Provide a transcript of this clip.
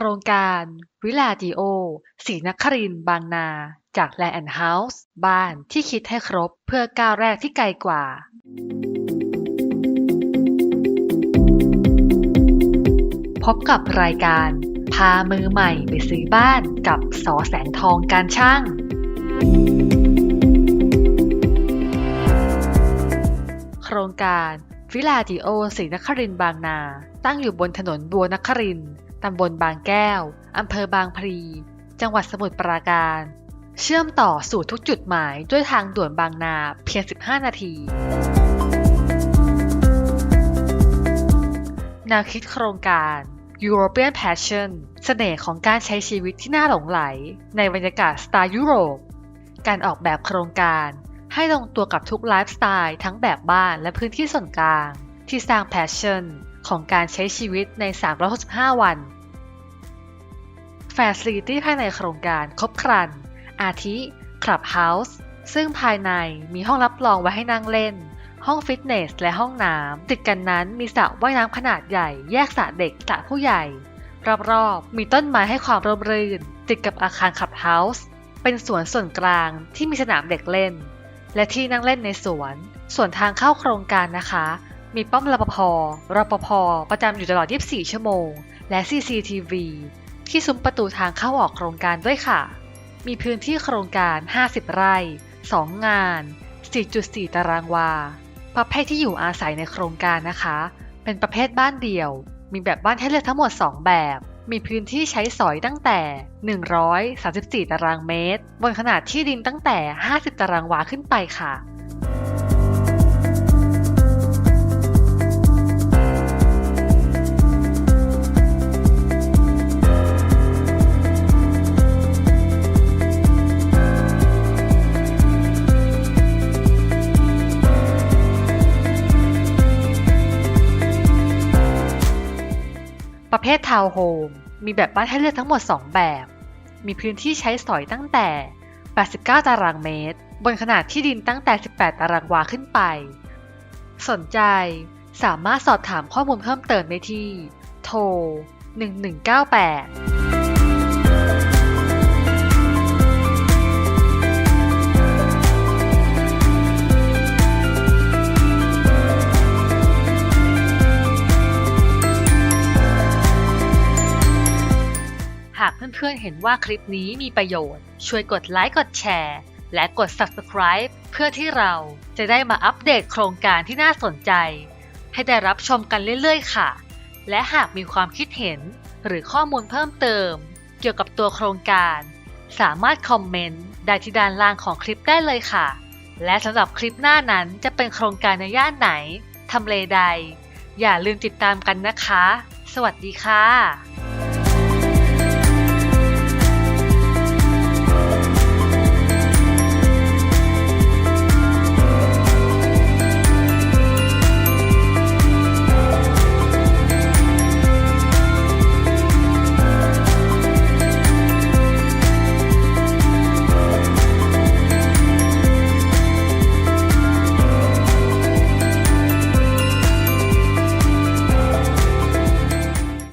ครงการ วิลาดิโอ ศรีนครินบางนา จากแลนด์เฮาส์บ้านที่คิดให้ครบเพื่อก้าวแรกที่ไกลกว่า พบกับรายการ พามือใหม่ไปซื้อบ้านกับสอแสงทองการช่างโครงการวิลาดิโอศรีนครินบางนา ตั้งอยู่บนถนนบัวนครินทร์ ตำบลบางแก้ว อำเภอบางพลี จังหวัดสมุทรปราการ เชื่อมต่อสู่ทุกจุดหมายด้วยทางด่วนบางนาเพียง 15 นาที แนวคิดโครงการ European Passion เสน่ห์ของการใช้ชีวิตที่น่าหลงไหล ในบรรยากาศสไตล์ยุโรป การออกแบบโครงการ ให้ลงตัวกับทุกไลฟ์สไตล์ทั้งแบบบ้านและพื้นที่ส่วนกลาง ที่สร้าง passion ของการใช้ชีวิตใน 365 วัน แฟซิลิตี้ภายในโครงการครบครัน อาทิ Clubhouse ซึ่งภายในมีห้องรับรองไว้ให้นั่งเล่น ห้องฟิตเนสและห้องน้ำ ติดกันนั้นมีสระว่ายน้ำขนาดใหญ่ แยกสระเด็กสระผู้ใหญ่ รอบๆ มีต้นไม้ให้ความร่มรื่น ติดกับอาคาร Clubhouse เป็นสวนส่วนกลางที่มีสนามเด็กเล่น และที่นั่งเล่นในสวน ส่วนทางเข้าโครงการนะคะ มีป้อมรปภรปภ ประจำอยู่ตลอด 24 ชั่วโมง และ CCTV ที่ซุ้มประตูทางเข้าออกโครงการด้วยค่ะ มีพื้นที่โครงการ 50 ไร่ 2 งาน 4.4 ตารางวา ประเภทที่อยู่อาศัยในโครงการนะคะ เป็นประเภทบ้านเดี่ยว มีแบบบ้านให้เลือกทั้งหมด 2 แบบ มีพื้นที่ใช้สอยตั้งแต่ 134 ตารางเมตร บนขนาดที่ดินตั้งแต่ 50 ตารางวาขึ้นไปค่ะ ประเภททาวน์โฮมมีแบบบ้านให้เลือกทั้งหมด 2 แบบ มีพื้นที่ใช้สอยตั้งแต่ 89 ตารางเมตร บนขนาดที่ดินตั้งแต่ 18 ตารางวาขึ้นไป สนใจสามารถสอบถามข้อมูลเพิ่มเติมได้ที่ โทร 1198 เพื่อนๆเห็นว่าคลิปนี้มีประโยชน์ ช่วยกดไลค์กดแชร์ และกด Subscribe เพื่อที่เราจะได้มาอัปเดตโครงการที่น่าสนใจ ให้ได้รับชมกันเรื่อยๆ ค่ะ และหากมีความคิดเห็นหรือข้อมูลเพิ่มเติม เกี่ยวกับตัวโครงการ สามารถคอมเมนต์ได้ที่ด้านล่างของคลิปได้เลยค่ะ และสำหรับคลิปหน้านั้นจะเป็นโครงการในย่านไหนทำเลใด อย่าลืมติดตามกันนะคะ สวัสดีค่ะ